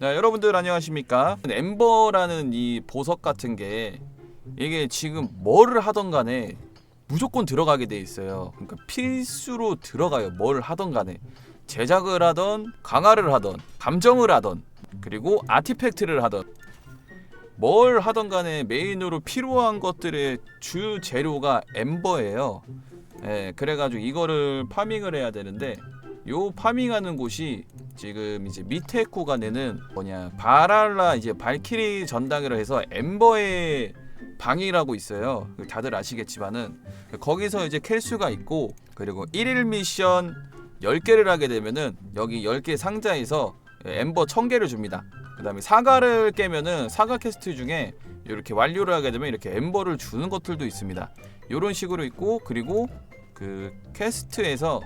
자, 여러분들 안녕하십니까? 엠버라는 이 보석 같은 게 이게 지금 뭐를 하던 간에 무조건 들어가게 돼 있어요. 그러니까 필수로 들어가요. 뭘 하던 간에 제작을 하던 강화를 하던 감정을 하던 그리고 아티팩트를 하던 뭘 하던 간에 메인으로 필요한 것들의 주 재료가 엠버예요. 예, 그래가지고 이거를 파밍을 해야 되는데 요 파밍하는 곳이 지금 이제 밑에 구간에는 뭐냐 바랄라 이제 발키리 전당이라 해서 엠버의 방이라고 있어요. 다들 아시겠지만은 거기서 이제 캘 수가 있고 그리고 1일 미션 10개를 하게 되면은 여기 10개 상자에서 엠버 1000개를 줍니다. 그 다음에 사과를 깨면은 사과 퀘스트 중에 이렇게 완료를 하게 되면 이렇게 엠버를 주는 것들도 있습니다. 이런 식으로 있고 그리고 그 퀘스트에서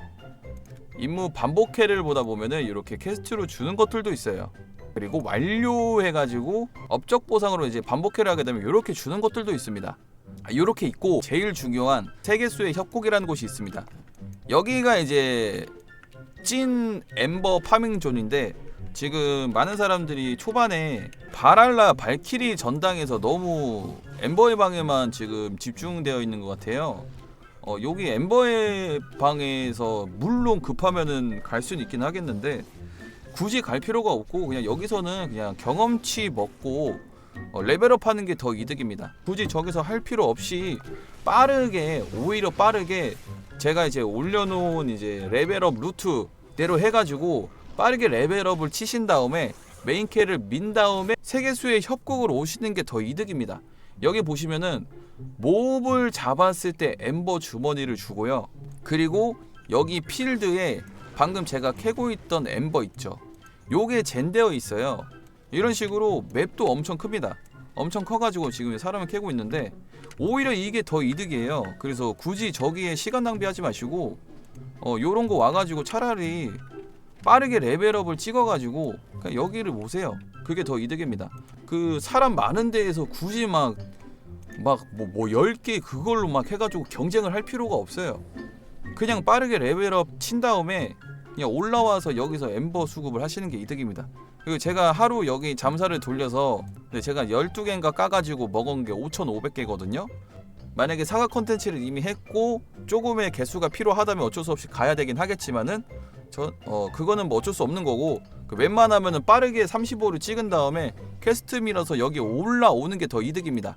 임무 반복회를 보다 보면은 이렇게 퀘스트로 주는 것들도 있어요. 그리고 완료해가지고 업적 보상으로 이제 반복회를 하게 되면 이렇게 주는 것들도 있습니다. 이렇게 있고 제일 중요한 세계수의 협곡이라는 곳이 있습니다. 여기가 이제 찐 엠버 파밍 존인데 지금 많은 사람들이 초반에 바랄라 발키리 전당에서 너무 엠버의 방에만 지금 집중되어 있는 것 같아요. 어, 여기 엠버의 방에서 물론 급하면은 갈 수는 있긴 하겠는데 굳이 갈 필요가 없고 그냥 여기서는 그냥 경험치 먹고 어, 레벨업 하는 게 더 이득입니다. 굳이 저기서 할 필요 없이 빠르게 오히려 빠르게 제가 이제 올려놓은 이제 레벨업 루트대로 해가지고 빠르게 레벨업을 치신 다음에 메인 캐를 민 다음에 세계수의 협곡으로 오시는 게 더 이득입니다. 여기 보시면은 몹을 잡았을 때 엠버 주머니를 주고요. 그리고 여기 필드에 방금 제가 캐고 있던 엠버 있죠. 요게 젠되어 있어요. 이런 식으로 맵도 엄청 큽니다. 엄청 커가지고 지금 사람을 캐고 있는데 오히려 이게 더 이득이에요. 그래서 굳이 저기에 시간 낭비하지 마시고 어 요런 거 와가지고 차라리 빠르게 레벨업을 찍어가지고 여기를 보세요. 그게 더 이득입니다. 그 사람 많은 데에서 굳이 막 막뭐뭐 10개 그걸로 막 해가지고 경쟁을 할 필요가 없어요. 그냥 빠르게 레벨업 친 다음에 그냥 올라와서 여기서 엠버 수급을 하시는 게 이득입니다. 그리고 제가 하루 여기 잠사를 돌려서 제가 12개인가 까가지고 먹은 게 5,500개거든요. 만약에 사과 컨텐츠를 이미 했고 조금의 개수가 필요하다면 어쩔 수 없이 가야 되긴 하겠지만은 저 어 그거는 뭐 어쩔 수 없는 거고 그 웬만하면은 빠르게 35를 찍은 다음에 퀘스트 밀어서 여기 올라오는 게 더 이득입니다.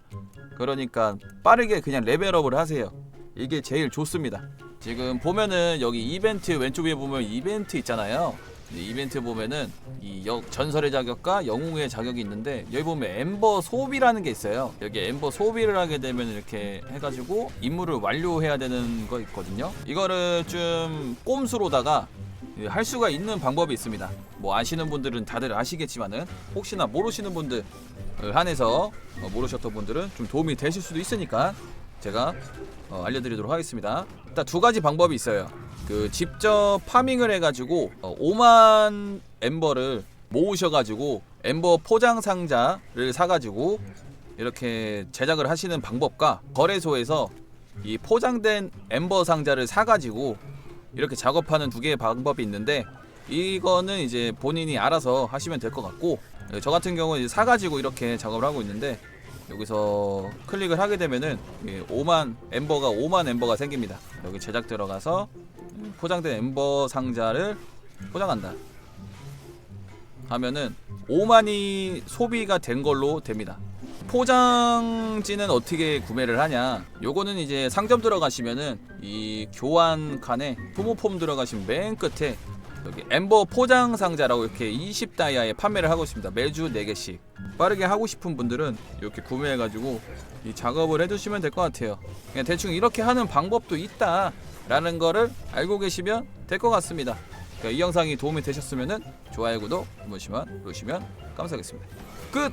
그러니까 빠르게 그냥 레벨업을 하세요. 이게 제일 좋습니다. 지금 보면은 여기 이벤트 왼쪽 위에 보면 이벤트 있잖아요. 이벤트 보면은 이 역, 전설의 자격과 영웅의 자격이 있는데 여기 보면 엠버 소비라는 게 있어요. 여기 엠버 소비를 하게 되면 이렇게 해가지고 임무를 완료해야 되는 거 있거든요. 이거를 좀 꼼수로다가 할 수가 있는 방법이 있습니다. 뭐 아시는 분들은 다들 아시겠지만은 혹시나 모르시는 분들 한해서 어, 모르셨던 분들은 좀 도움이 되실 수도 있으니까 제가 어, 알려드리도록 하겠습니다. 일단 두 가지 방법이 있어요. 그 직접 파밍을 해가지고 어, 5만 엠버를 모으셔가지고 엠버 포장 상자를 사가지고 이렇게 제작을 하시는 방법과 거래소에서 이 포장된 엠버 상자를 사가지고 이렇게 작업하는 두 개의 방법이 있는데 이거는 이제 본인이 알아서 하시면 될 것 같고 네, 저 같은 경우는 이제 사가지고 이렇게 작업을 하고 있는데 여기서 클릭을 하게 되면은 5만 엠버가 5만 엠버가 생깁니다. 여기 제작 들어가서 포장된 엠버 상자를 포장한다. 하면은 5만이 소비가 된 걸로 됩니다. 포장지는 어떻게 구매를 하냐? 요거는 이제 상점 들어가시면은 이 교환 칸에 부모폼 들어가시면 맨 끝에 여기 엠버 포장 상자라고 이렇게 20다이아에 판매를 하고 있습니다. 매주 4개씩. 빠르게 하고 싶은 분들은 이렇게 구매해 가지고 이 작업을 해 주시면 될 것 같아요. 그냥 대충 이렇게 하는 방법도 있다 라는 거를 알고 계시면 될 것 같습니다. 그러니까 이 영상이 도움이 되셨으면은 좋아요, 구독 누르시면 감사하겠습니다. 끝!